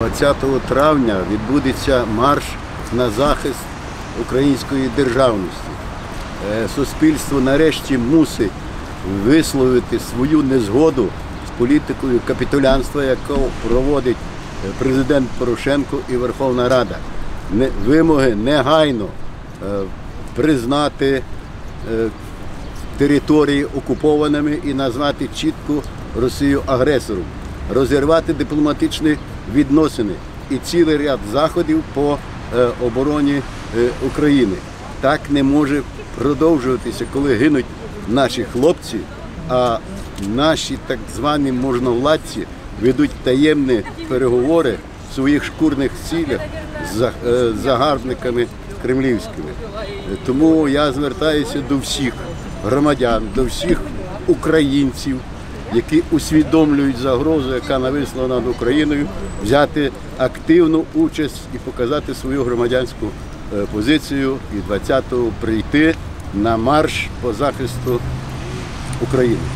20 травня відбудеться марш на захист української державності. Е, Суспільство нарешті мусить висловити свою незгоду з політикою капітулянства, яку проводить е, президент Порошенко і Верховна Рада. Вимоги негайно е, признати території окупованими і назвати чітко Росію агресором, розірвати дипломатичні відносини і цілий ряд заходів по е, обороні е, України. Так не може продовжуватися, коли гинуть наші хлопці, а наші так звані можновладці ведуть таємні переговори в своїх шкурних цілях з е, загарбниками кремлівськими. Тому я звертаюся до всіх громадян, до всіх українців, які усвідомлюють загрозу, яка нависла над Україною, взяти активну участь і показати свою громадянську е, позицію і 20-го прийти на марш по захисту України.